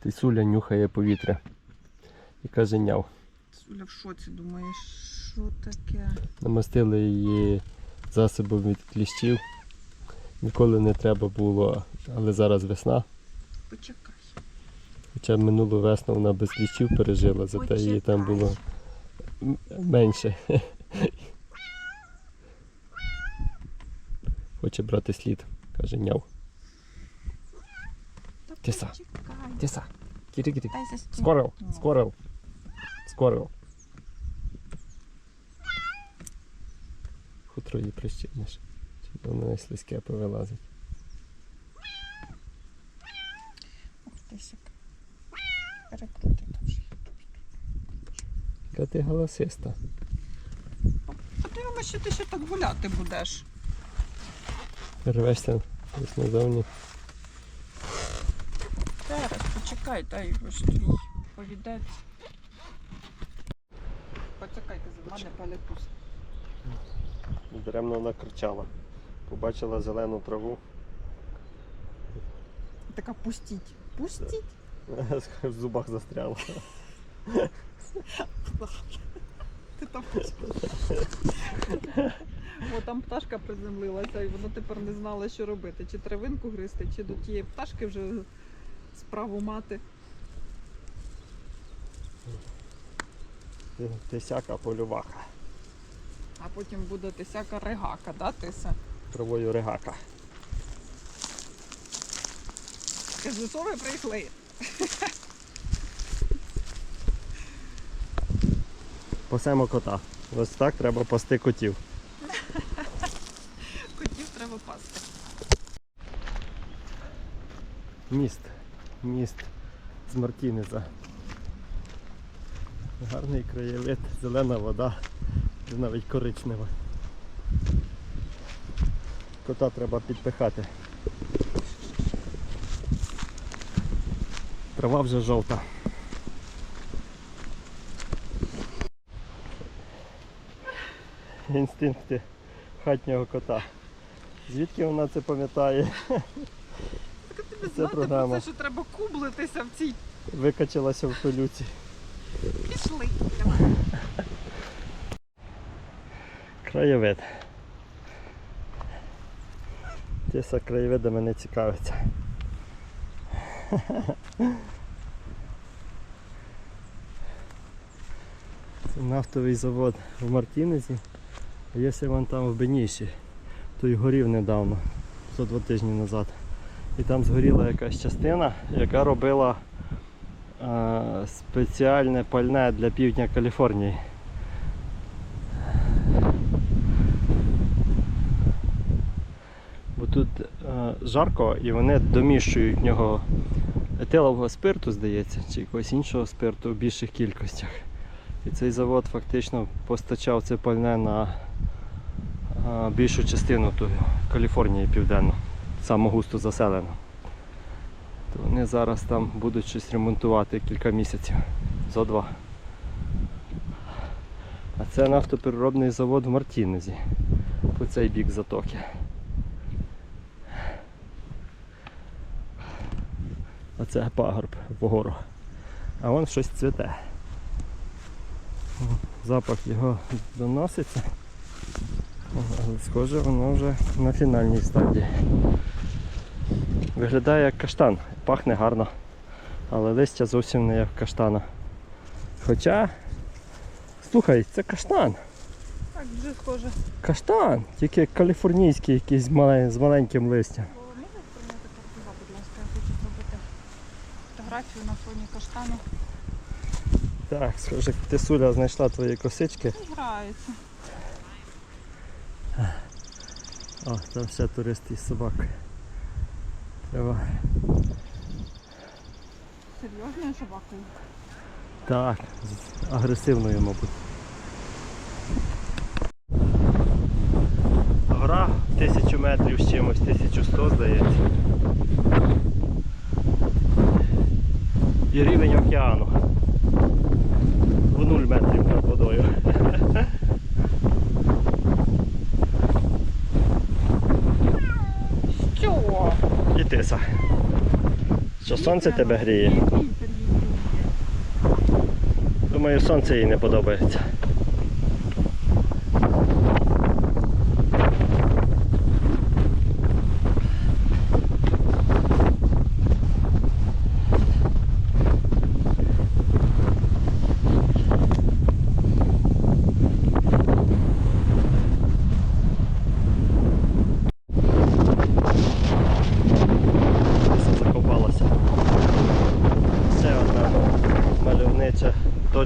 Тисуля нюхає повітря і каже няв. Суля в шоці, думає, що таке? Намастили її засобом від кліщів. Ніколи не треба було, але зараз весна. Почекай. Хоча минулу весну вона без кліщів пережила, зате її там було менше. Хоче брати слід, каже няв. Тіса. Тіса. Кірі-кірі. Дай. Скорел, скорел, скорел. Хутро її прищипнеш. Чи воно слизьке повилазить. Ти. Перекрути там. Яка ти голосиста. Подивимося, що ти ще так гуляти будеш. Рвешся десь назовні. Почекай, дай твій повідець. Почекайте, за мене палякус. Даремно вона кричала. Побачила зелену траву. Така пустіть. Пустіть. В зубах застряла. Ти там О, там пташка приземлилася, і вона тепер не знала, що робити. Чи травинку гризти, чи до тієї пташки вже справу мати. Ти, ти сяка полювака. А потім буде ти всяка регака, да, тиса? Травою регака. Кажу, що ви прийшли? Пасемо кота. Ось так треба пасти котів. Котів треба пасти. Міст. Міст з Мартінеза. Гарний краєвид, зелена вода, навіть коричнева. Кота треба підпихати. Трава вже жовта. Інстинкти хатнього кота. Звідки вона це пам'ятає? Це знати програма. про це, що треба кублитися в цій. Викачалася в пилюці. Пішли. Краєвид. Тіса краєвидами не цікавиться. Це нафтовий завод в Мартінезі. А є ще вон там в Беніші. Той горів недавно, зо два тижні назад. І там згоріла якась частина, яка робила е, спеціальне пальне для півдня Каліфорнії. Бо тут е, жарко і вони домішують в нього етилового спирту, здається, чи якогось іншого спирту в більших кількостях. І цей завод фактично постачав це пальне на е, більшу частину Каліфорнії південну, саму густо заселену. То вони зараз там будуть щось ремонтувати кілька місяців, зо два. А це нафтопереробний завод в Мартінезі, по цей бік затоки. А це пагорб вгору. А вон щось цвіте. Запах його доноситься. Але схоже воно вже на фінальній стадії. Виглядає як каштан, пахне гарно, але листя зовсім не як каштана. Хоча, слухай, це каштан. Так, вже схоже. Каштан, тільки каліфорнійський якийсь з маленьким листям. Фотографію на фоні каштану. Так, схоже, Тесуля знайшла твої косички. Грається. О, там ще туристи з собакою. Треба. Серйозною собакою. Так, з- агресивною, мабуть. Гора 1000 метрів з чимось, 1100 здається. І рівень океану. В 0 метрів над водою. Що? І тиса. Що сонце тебе гріє? Думаю, сонце їй не подобається.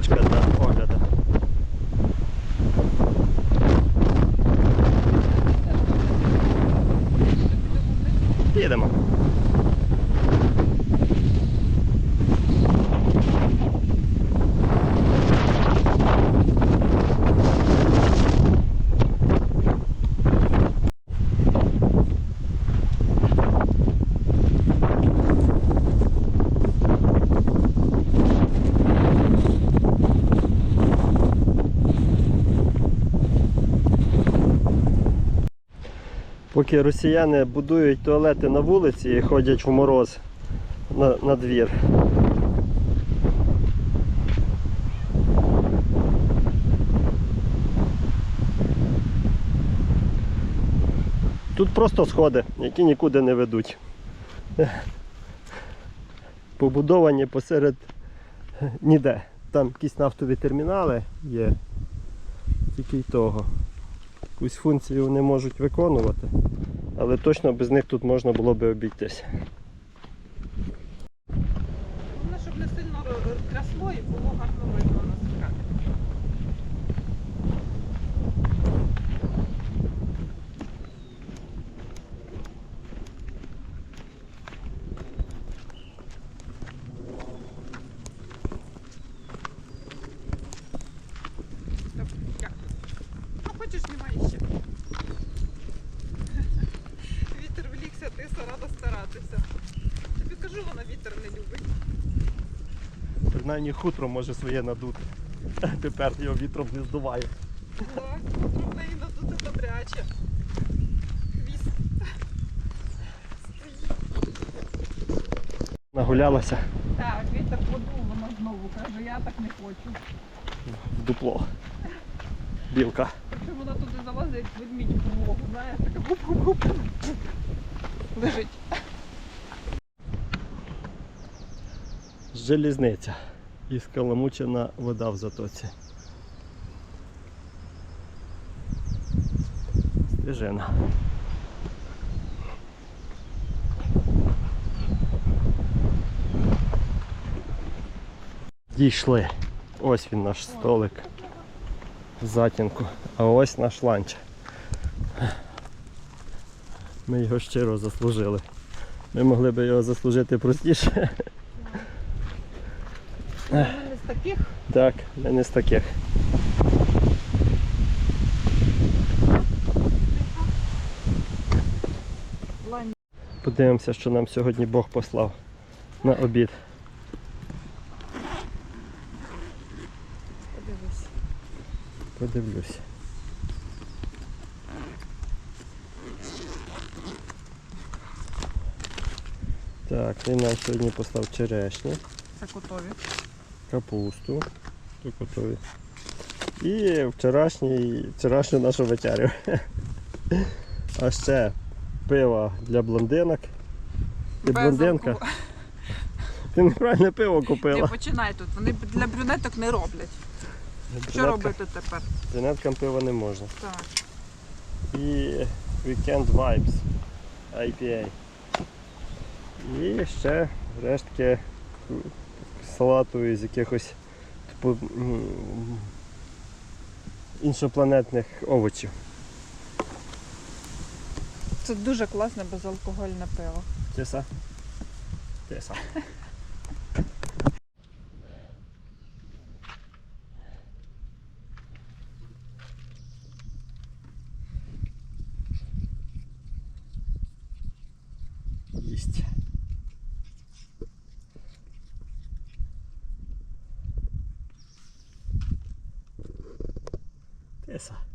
Точка для огляду. Поки росіяни будують туалети на вулиці і ходять в мороз на, на двір. Тут просто сходи, які нікуди не ведуть. Побудовані посеред ніде. Там якісь нафтові термінали є. Тільки й того якусь функцію вони можуть виконувати, але точно без них тут можна було би обійтися. Головне, щоб не сильно красло і було хочеш, ще. Вітер влікся, ти рада старатися. Тобі кажу, вона вітер не любить. Принаймні хутро може своє надути. Тепер його вітром не здуває. Так, в неї надути добряче. Хвіст. Нагулялася Так, вітер подув, вона знову каже, я так не хочу. в дупло. Білка. Як ведмідь підлогу, знаєш, така гуп-гуп-гуп. Лежить. Желізниця. І скаламучена вода в затоці. Стежина. Дійшли. Ось він наш столик в затінку. А ось наш ланч. Ми його щиро заслужили. Ми могли б його заслужити простіше. Ми не з таких. Так, ми не з таких. Подивимося, що нам сьогодні Бог послав на обід. Подивись. Подивлюся. Так, він нам сьогодні послав черешню, Це готові. капусту. Тут готові. І вчорашній, вчорашню нашу вечерю. А ще пиво для блондинок. Ти блондинка? Безалкоголь- Ти неправильне пиво Не купила. починай тут. Вони для брюнеток не роблять. Що робити тепер? Брюнеткам пива не можна. Так. і Weekend Vibes IPA. І ще рештки салату із якихось типу, іншопланетних овочів. Це дуже класне безалкогольне пиво. Теса? Теса. Есть. esa.